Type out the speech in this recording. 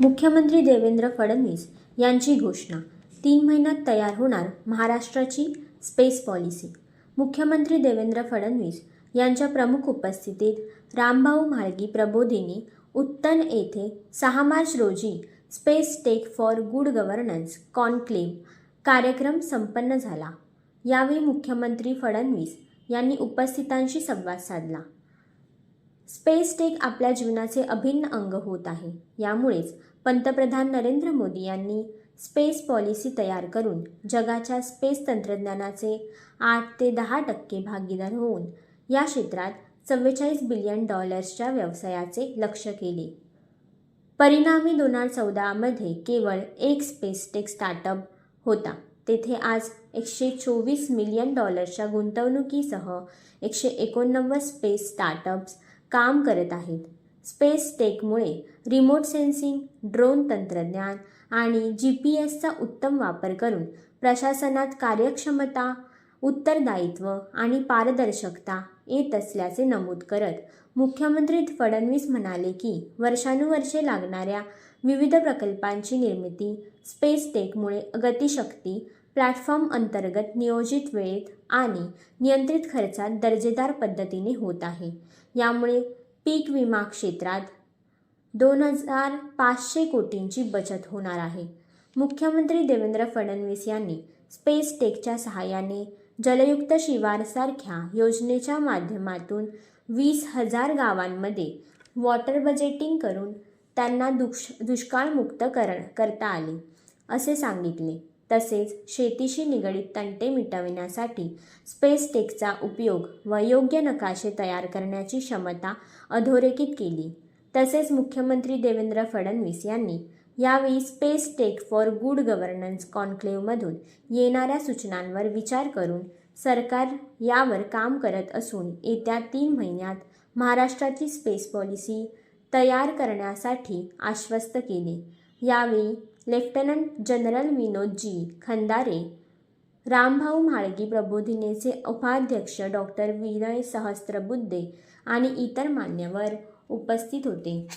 मुख्यमंत्री देवेंद्र फडणवीस यांची घोषणा. तीन महिन्यात तयार होणार महाराष्ट्राची स्पेस पॉलिसी मुख्यमंत्री देवेंद्र फडणवीस यांच्या प्रमुख उपस्थितीत रामभाऊ म्हाळगी प्रबोधिनी उत्तन येथे सहा मार्च रोजी space tech for good governance conclave कार्यक्रम संपन्न झाला. यावेळी मुख्यमंत्री फडणवीस यांनी उपस्थितांशी संवाद साधला. स्पेस टेक आपल्या जीवनाचे अभिन्न अंग होत आहे. यामुळेच पंतप्रधान नरेंद्र मोदी यांनी स्पेस पॉलिसी तयार करून जगाच्या स्पेस तंत्रज्ञानाचे आठ ते दहा टक्के भागीदार होऊन या क्षेत्रात चव्वेचाळीस बिलियन डॉलर्सच्या व्यवसायाचे लक्ष्य केले. परिणामी दोन हजार चौदामध्ये केवळ एक स्पेसटेक स्टार्टअप होता. तेथे आज एकशे चोवीस मिलियन डॉलर्सच्या गुंतवणुकीसह एकशे एकोणनव्वद स्पेस स्टार्टअप्स काम करत आहेत. स्पेस टेकमुळे रिमोट सेन्सिंग ड्रोन तंत्रज्ञान आणि जी पी एसचा उत्तम वापर करून प्रशासनात कार्यक्षमता उत्तरदायित्व आणि पारदर्शकता येत असल्याचे नमूद करत मुख्यमंत्री फडणवीस म्हणाले की वर्षानुवर्षे लागणाऱ्या विविध प्रकल्पांची निर्मिती स्पेस टेकमुळे गतिशक्ती प्लॅटफॉर्म अंतर्गत नियोजित वेळेत आणि नियंत्रित खर्चात दर्जेदार पद्धतीने होत आहे. यामुळे पीक विमा क्षेत्रात दोन हजार पाचशे कोटींची बचत होणार आहे. मुख्यमंत्री देवेंद्र फडणवीस यांनी स्पेस टेकच्या सहाय्याने जलयुक्त शिवारसारख्या योजनेच्या माध्यमातून वीस हजार गावांमध्ये वॉटर बजेटिंग करून त्यांना दुष दुष्काळमुक्त कर करता आले असे सांगितले. तसेच शेतीशी निगडीत तंटे मिटविण्यासाठी स्पेस टेकचा उपयोग व योग्य नकाशे तयार करण्याची क्षमता अधोरेखित केली. तसेच मुख्यमंत्री देवेंद्र फडणवीस यांनी यावेळी space tech for good governance कॉन्क्लेव्हमधून येणाऱ्या सूचनांवर विचार करून सरकार यावर काम करत असून येत्या तीन महिन्यात महाराष्ट्राची स्पेस पॉलिसी तयार करण्यासाठी आश्वस्त केले. यावेळी लेफ्टनंट जनरल विनोदजी खंदारे रामभाऊ म्हाळगी प्रबोधिनीचे उपाध्यक्ष डॉक्टर विनय सहस्त्रबुद्धे आणि इतर मान्यवर उपस्थित होते.